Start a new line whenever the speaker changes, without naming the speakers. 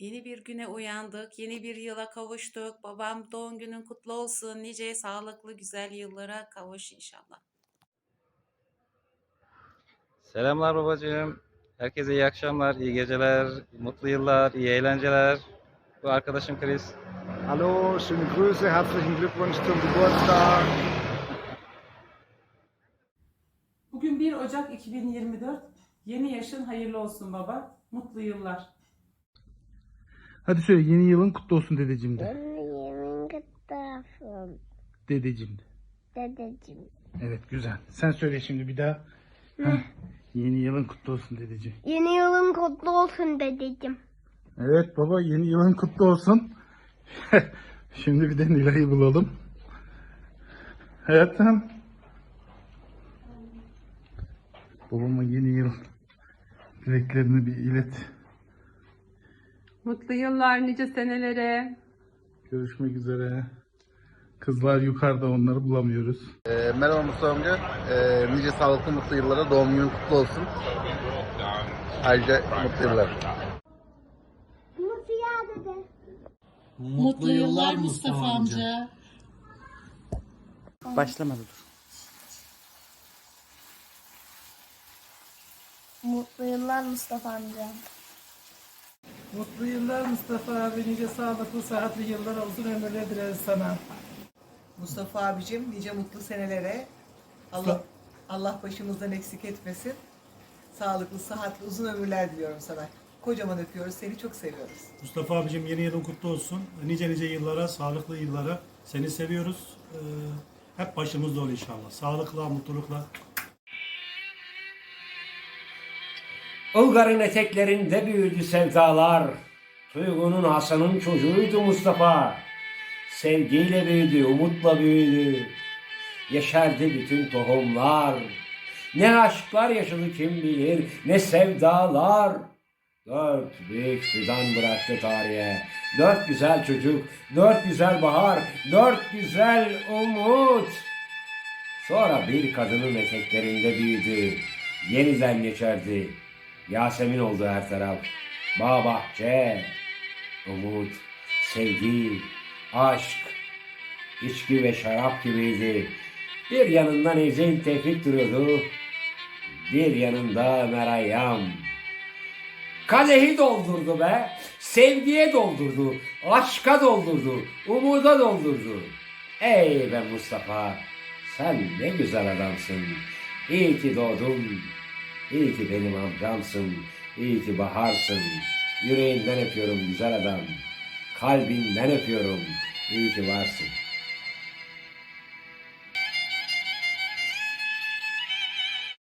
Yeni bir güne uyandık, yeni bir yıla kavuştuk. Babam doğum günün kutlu olsun. Nice sağlıklı güzel yıllara kavuş inşallah.
Selamlar babacığım. Herkese iyi akşamlar, iyi geceler, mutlu yıllar, iyi eğlenceler. Bu arkadaşım Chris.
Hallo, schöne Grüße, herzlichen Glückwunsch zum Geburtstag.
Bugün 1 Ocak 2024. Yeni yaşın hayırlı olsun baba. Mutlu yıllar.
Hadi söyle yeni yılın kutlu olsun dedeciğim de.
Yemin tarafım.
Dedeciğim de.
Dedeciğim.
Evet güzel. Sen söyle şimdi bir daha. Heh, yeni yılın kutlu olsun dedeciğim.
Yeni yılın kutlu olsun dedeciğim.
Evet baba yeni yılın kutlu olsun. şimdi bir de Nilay'ı bulalım. Hayatım. Babama yeni yıl dileklerini bir ilet.
Mutlu yıllar nice senelere.
Görüşmek üzere. Kızlar yukarıda onları bulamıyoruz.
Ee, merhaba Mustafa amca. Ee, nice sağlıklı mutlu yıllara doğum günün kutlu olsun. Ayrıca mutlu yıllar.
Mutlu ya dede.
Mutlu yıllar Mustafa amca.
Başlamadı dur.
Mutlu yıllar Mustafa amca.
Mutlu yıllar Mustafa abi. Nice sağlıklı, sıhhatli yıllara uzun ömürler dileriz sana.
Mustafa abicim nice mutlu senelere Allah Allah başımızdan eksik etmesin. Sağlıklı, sıhhatli, uzun ömürler diliyorum sana. Kocaman öpüyoruz. Seni çok seviyoruz.
Mustafa abicim yeni yılın kutlu olsun. Nice nice yıllara, sağlıklı yıllara. Seni seviyoruz. Ee, hep başımızda ol inşallah. Sağlıkla, mutlulukla.
Ilgar'ın eteklerinde büyüdü sevdalar. Duygu'nun Hasan'ın çocuğuydu Mustafa. Sevgiyle büyüdü, umutla büyüdü. Yeşerdi bütün tohumlar. Ne aşklar yaşadı kim bilir, ne sevdalar. Dört büyük fidan bıraktı tarihe. Dört güzel çocuk, dört güzel bahar, dört güzel umut. Sonra bir kadının eteklerinde büyüdü. Yeniden geçerdi. Yasemin oldu her taraf. Bağ bahçe, umut, sevgi, aşk, içki ve şarap gibiydi. Bir yanında Nezih Tevfik duruyordu. Bir yanında Ömer Hayyam. Kadehi doldurdu be. Sevgiye doldurdu. Aşka doldurdu. Umuda doldurdu. Ey be Mustafa. Sen ne güzel adamsın. İyi ki doğdun. İyi ki benim amcamsın. İyi ki baharsın. Yüreğinden öpüyorum güzel adam. Kalbinden öpüyorum. İyi ki varsın.